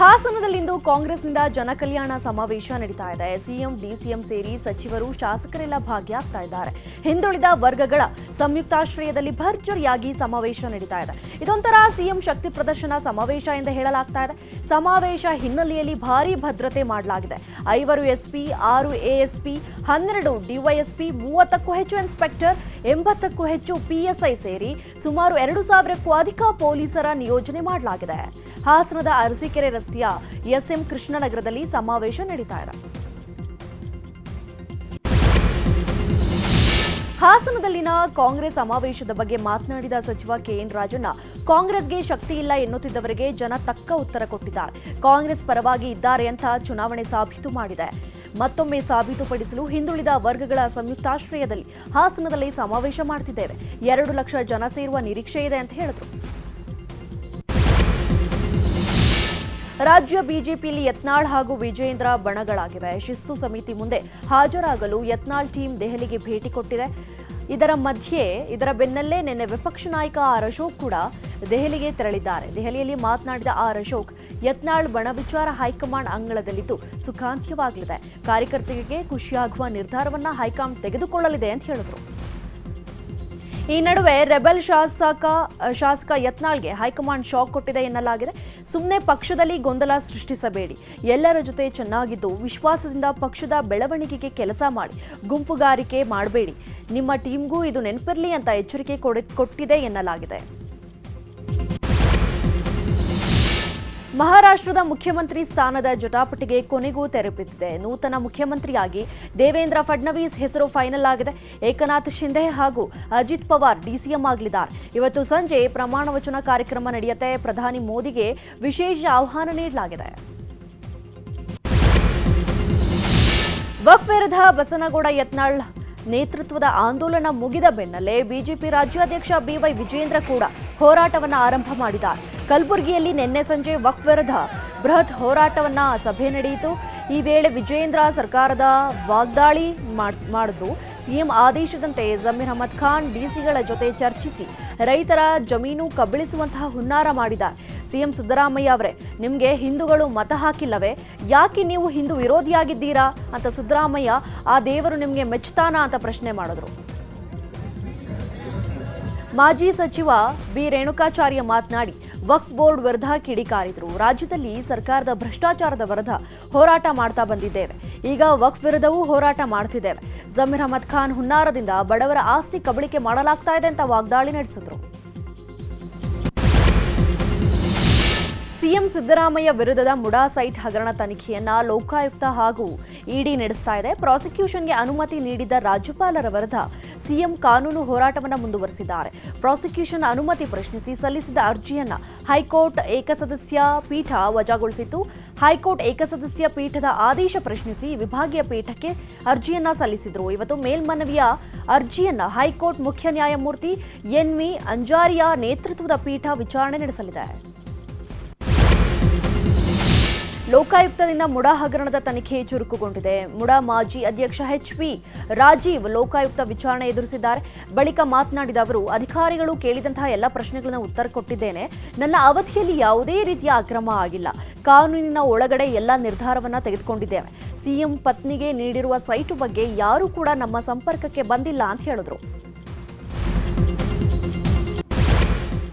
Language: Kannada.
ಹಾಸನದಲ್ಲಿಂದು ಕಾಂಗ್ರೆಸ್ನಿಂದ ಜನಕಲ್ಯಾಣ ಸಮಾವೇಶ ನಡೀತಾ ಇದೆ. ಸಿಎಂ, ಡಿಸಿಎಂ ಸೇರಿ ಸಚಿವರು ಶಾಸಕರೆಲ್ಲ ಭಾಗಿಯಾಗ್ತಾ ಇದ್ದಾರೆ. ಹಿಂದುಳಿದ ವರ್ಗಗಳ ಸಂಯುಕ್ತಾಶ್ರಯದಲ್ಲಿ ಭರ್ಜರಿಯಾಗಿ ಸಮಾವೇಶ ನಡೀತಾ ಇದೆ. ಇದೊಂಥರ ಸಿಎಂ ಶಕ್ತಿ ಪ್ರದರ್ಶನ ಸಮಾವೇಶ ಎಂದು ಹೇಳಲಾಗ್ತಾ ಇದೆ. ಸಮಾವೇಶ ಹಿನ್ನೆಲೆಯಲ್ಲಿ ಭಾರಿ ಭದ್ರತೆ ಮಾಡಲಾಗಿದೆ. ಐವರು ಎಸ್ಪಿ, ಆರು ಎಎಸ್ಪಿ, ಹನ್ನೆರಡು ಡಿವೈಎಸ್ಪಿ, ಮೂವತ್ತಕ್ಕೂ ಹೆಚ್ಚು ಇನ್ಸ್ಪೆಕ್ಟರ್, ಎಂಬತ್ತಕ್ಕೂ ಹೆಚ್ಚು ಪಿಎಸ್ಐ ಸೇರಿ ಸುಮಾರು ಎರಡು ಸಾವಿರಕ್ಕೂ ಅಧಿಕ ಪೊಲೀಸರ ನಿಯೋಜನೆ ಮಾಡಲಾಗಿದೆ. ಹಾಸನದ ಅರಸೀಕೆರೆ ರಸ್ತೆಯ ಎಸ್ಎಂ ಕೃಷ್ಣನಗರದಲ್ಲಿ ಸಮಾವೇಶ ನಡೀತಾ ಇದೆ. ಹಾಸನದಲ್ಲಿನ ಕಾಂಗ್ರೆಸ್ ಸಮಾವೇಶದ ಬಗ್ಗೆ ಮಾತನಾಡಿದ ಸಚಿವ ಕೆಎನ್ ರಾಜಣ್ಣ, ಕಾಂಗ್ರೆಸ್ಗೆ ಶಕ್ತಿ ಇಲ್ಲ ಎನ್ನುತ್ತಿದ್ದವರಿಗೆ ಜನ ತಕ್ಕ ಉತ್ತರ ಕೊಟ್ಟಿದ್ದಾರೆ. ಕಾಂಗ್ರೆಸ್ ಪರವಾಗಿ ಇದ್ದಾರೆ ಅಂತ ಚುನಾವಣೆ ಸಾಬೀತು ಮಾಡಿದೆ. ಮತ್ತೊಮ್ಮೆ ಸಾಬೀತುಪಡಿಸಲು ಹಿಂದುಳಿದ ವರ್ಗಗಳ ಸಂಯುಕ್ತಾಶ್ರಯದಲ್ಲಿ ಹಾಸನದಲ್ಲಿ ಸಮಾವೇಶ ಮಾಡ್ತಿದ್ದೇವೆ. ಎರಡು ಲಕ್ಷ ಜನ ಸೇರುವ ನಿರೀಕ್ಷೆ ಇದೆ ಅಂತ ಹೇಳಿದ್ರು. ರಾಜ್ಯ ಬಿಜೆಪಿಯಲ್ಲಿ ಯತ್ನಾಳ್ ಹಾಗೂ ವಿಜೇಂದ್ರ ಬಣಗಳಾಗಿವೆ. ಶಿಸ್ತು ಸಮಿತಿ ಮುಂದೆ ಹಾಜರಾಗಲು ಯತ್ನಾಳ್ ಟೀಮ್ ದೆಹಲಿಗೆ ಭೇಟಿ ಕೊಟ್ಟಿದೆ. ಇದರ ಮಧ್ಯೆ, ಇದರ ಬೆನ್ನಲ್ಲೇ ನಿನ್ನೆ ವಿಪಕ್ಷ ನಾಯಕ ಆರ್ ಅಶೋಕ್ ಕೂಡ ದೆಹಲಿಗೆ ತೆರಳಿದ್ದಾರೆ. ದೆಹಲಿಯಲ್ಲಿ ಮಾತನಾಡಿದ ಆರ್ ಅಶೋಕ್, ಯತ್ನಾಳ್ ಬಣ ವಿಚಾರ ಹೈಕಮಾಂಡ್ ಅಂಗಳದಲ್ಲಿದ್ದು ಸುಖಾಂತ್ಯವಾಗಲಿದೆ. ಕಾರ್ಯಕರ್ತರಿಗೆ ಖುಷಿಯಾಗುವ ನಿರ್ಧಾರವನ್ನ ಹೈಕಮಾಂಡ್ ತೆಗೆದುಕೊಳ್ಳಲಿದೆ ಅಂತ ಹೇಳಿದ್ರು. ಈ ನಡುವೆ ರೆಬೆಲ್ ಶಾಸಕ ಶಾಸಕ ಯತ್ನಾಳ್ಗೆ ಹೈಕಮಾಂಡ್ ಶಾಕ್ ಕೊಟ್ಟಿದೆ ಎನ್ನಲಾಗಿದೆ. ಸುಮ್ಮನೆ ಪಕ್ಷದಲ್ಲಿ ಗೊಂದಲ ಸೃಷ್ಟಿಸಬೇಡಿ. ಎಲ್ಲರ ಜೊತೆ ಚೆನ್ನಾಗಿದ್ದು ವಿಶ್ವಾಸದಿಂದ ಪಕ್ಷದ ಬೆಳವಣಿಗೆಗೆ ಕೆಲಸ ಮಾಡಿ, ಗುಂಪುಗಾರಿಕೆ ಮಾಡಬೇಡಿ. ನಿಮ್ಮ ಟೀಮ್ಗೂ ಇದು ನೆನಪಿರಲಿ ಅಂತ ಎಚ್ಚರಿಕೆ ಕೊಟ್ಟಿದೆ ಎನ್ನಲಾಗಿದೆ. ಮಹಾರಾಷ್ಟ್ರದ ಮುಖ್ಯಮಂತ್ರಿ ಸ್ಥಾನದ ಜಟಾಪಟಿಗೆ ಕೊನೆಗೂ ತೆರೆ ಬಿದ್ದಿದೆ. ನೂತನ ಮುಖ್ಯಮಂತ್ರಿಯಾಗಿ ದೇವೇಂದ್ರ ಫಡ್ನವೀಸ್ ಹೆಸರು ಫೈನಲ್ ಆಗಿದೆ. ಏಕನಾಥ್ ಶಿಂದೆ ಹಾಗೂ ಅಜಿತ್ ಪವಾರ್ ಡಿಸಿಎಂ ಆಗಲಿದ್ದಾರೆ. ಇವತ್ತು ಸಂಜೆ ಪ್ರಮಾಣ ವಚನ ಕಾರ್ಯಕ್ರಮ ನಡೆಯುತ್ತೆ. ಪ್ರಧಾನಿ ಮೋದಿಗೆ ವಿಶೇಷ ಆಹ್ವಾನ ನೀಡಲಾಗಿದೆ. ವಕ್ಫ್ ವಿರುದ್ಧ ಬಸನಗೌಡ ಯತ್ನಾಳ್ ನೇತೃತ್ವದ ಆಂದೋಲನ ಮುಗಿದ ಬೆನ್ನಲ್ಲೇ ಬಿಜೆಪಿ ರಾಜ್ಯಾಧ್ಯಕ್ಷ ಬಿವೈ ವಿಜೇಂದ್ರ ಕೂಡ ಹೋರಾಟವನ್ನು ಆರಂಭ ಮಾಡಿದ್ದಾರೆ. ಕಲಬುರಗಿಯಲ್ಲಿ ನಿನ್ನೆ ಸಂಜೆ ವಕ್ಫ್ ವಿರುದ್ಧ ಬೃಹತ್ ಹೋರಾಟವನ್ನ ಸಭೆ ನಡೆಯಿತು. ಈ ವೇಳೆ ವಿಜೇಂದ್ರ ಸರ್ಕಾರದ ವಾಗ್ದಾಳಿ ಮಾಡ್- ಮಾಡಿದ್ರು. ಸಿಎಂ ಆದೇಶದಂತೆ ಜಮೀರ್ ಅಹಮದ್ ಖಾನ್ ಡಿಸಿಗಳ ಜೊತೆ ಚರ್ಚಿಸಿ ರೈತರ ಜಮೀನು ಕಬಳಿಸುವಂತಹ ಹುನ್ನಾರ ಮಾಡಿದ ಸಿಎಂ ಸಿದ್ದರಾಮಯ್ಯ ಅವರೇ, ನಿಮಗೆ ಹಿಂದೂಗಳು ಮತ ಹಾಕಿಲ್ಲವೇ? ಯಾಕೆ ನೀವು ಹಿಂದೂ ವಿರೋಧಿಯಾಗಿದ್ದೀರಾ? ಅಂತ ಸಿದ್ದರಾಮಯ್ಯ, ಆ ದೇವರು ನಿಮಗೆ ಮೆಚ್ಚುತ್ತಾನಾ ಅಂತ ಪ್ರಶ್ನೆ ಮಾಡಿದ್ರು. ಮಾಜಿ ಸಚಿವ ಬಿ ರೇಣುಕಾಚಾರ್ಯ ಮಾತನಾಡಿ ವಕ್ಫ್ ಬೋರ್ಡ್ ವಿರುದ್ಧ ಕಿಡಿಕಾರಿದ್ರು. ರಾಜ್ಯದಲ್ಲಿ ಸರ್ಕಾರದ ಭ್ರಷ್ಟಾಚಾರದ ವಿರುದ್ಧ ಹೋರಾಟ ಮಾಡ್ತಾ ಬಂದಿದ್ದೇವೆ. ಈಗ ವಕ್ಫ್ ವಿರುದ್ಧವೂ ಹೋರಾಟ ಮಾಡ್ತಿದ್ದೇವೆ. ಜಮೀರ್ ಅಹಮದ್ ಖಾನ್ ಹುನ್ನಾರದಿಂದ ಬಡವರ ಆಸ್ತಿ ಕಬಳಿಕೆ ಮಾಡಲಾಗ್ತಾ ಇದೆ ಅಂತ ವಾಗ್ದಾಳಿ ನಡೆಸಿದ್ರು. ಸಿಎಂ ಸಿದ್ದರಾಮಯ್ಯ ವಿರುದ್ಧದ ಮುಡಾ ಸೈಟ್ ಹಗರಣ ತನಿಖೆಯನ್ನ ಲೋಕಾಯುಕ್ತ ಹಾಗೂ ಇಡಿ ನಡೆಸ್ತಾ ಇದೆ. ಪ್ರಾಸಿಕ್ಯೂಷನ್ಗೆ ಅನುಮತಿ ನೀಡಿದ ರಾಜ್ಯಪಾಲರ ವಿರುದ್ಧ ಸಿಎಂ ಕಾನೂನು ಹೋರಾಟವನ್ನು ಮುಂದುವರೆಸಿದ್ದಾರೆ. ಪ್ರಾಸಿಕ್ಯೂಷನ್ ಅನುಮತಿ ಪ್ರಶ್ನಿಸಿ ಸಲ್ಲಿಸಿದ ಅರ್ಜಿಯನ್ನು ಹೈಕೋರ್ಟ್ ಏಕಸದಸ್ಯ ಪೀಠ ವಜಾಗೊಳಿಸಿತ್ತು. ಹೈಕೋರ್ಟ್ ಏಕಸದಸ್ಯ ಪೀಠದ ಆದೇಶ ಪ್ರಶ್ನಿಸಿ ವಿಭಾಗೀಯ ಪೀಠಕ್ಕೆ ಅರ್ಜಿಯನ್ನ ಸಲ್ಲಿಸಿದರು. ಇವತ್ತು ಮೇಲ್ಮನವಿಯ ಅರ್ಜಿಯನ್ನ ಹೈಕೋರ್ಟ್ ಮುಖ್ಯ ನ್ಯಾಯಮೂರ್ತಿ ಎನ್ವಿ ಅಂಜಾರಿಯಾ ನೇತೃತ್ವದ ಪೀಠ ವಿಚಾರಣೆ ನಡೆಸಲಿದೆ. ಲೋಕಾಯುಕ್ತದಿಂದ ಮುಡಾ ಹಗರಣದ ತನಿಖೆ ಚುರುಕುಗೊಂಡಿದೆ. ಮುಡಾ ಮಾಜಿ ಅಧ್ಯಕ್ಷ ಎಚ್ ಪಿ ರಾಜೀವ್ ಲೋಕಾಯುಕ್ತ ವಿಚಾರಣೆ ಎದುರಿಸಿದ್ದಾರೆ. ಬಳಿಕ ಮಾತನಾಡಿದ ಅವರು, ಅಧಿಕಾರಿಗಳು ಕೇಳಿದಂತಹ ಎಲ್ಲ ಪ್ರಶ್ನೆಗಳನ್ನು ಉತ್ತರ ಕೊಟ್ಟಿದ್ದೇನೆ. ನನ್ನ ಅವಧಿಯಲ್ಲಿ ಯಾವುದೇ ರೀತಿಯ ಅಕ್ರಮ ಆಗಿಲ್ಲ. ಕಾನೂನಿನ ಒಳಗಡೆ ಎಲ್ಲ ನಿರ್ಧಾರವನ್ನ ತೆಗೆದುಕೊಂಡಿದ್ದೇವೆ. ಸಿಎಂ ಪತ್ನಿಗೆ ನೀಡಿರುವ ಸೈಟು ಬಗ್ಗೆ ಯಾರೂ ಕೂಡ ನಮ್ಮ ಸಂಪರ್ಕಕ್ಕೆ ಬಂದಿಲ್ಲ ಅಂತ ಹೇಳಿದ್ರು.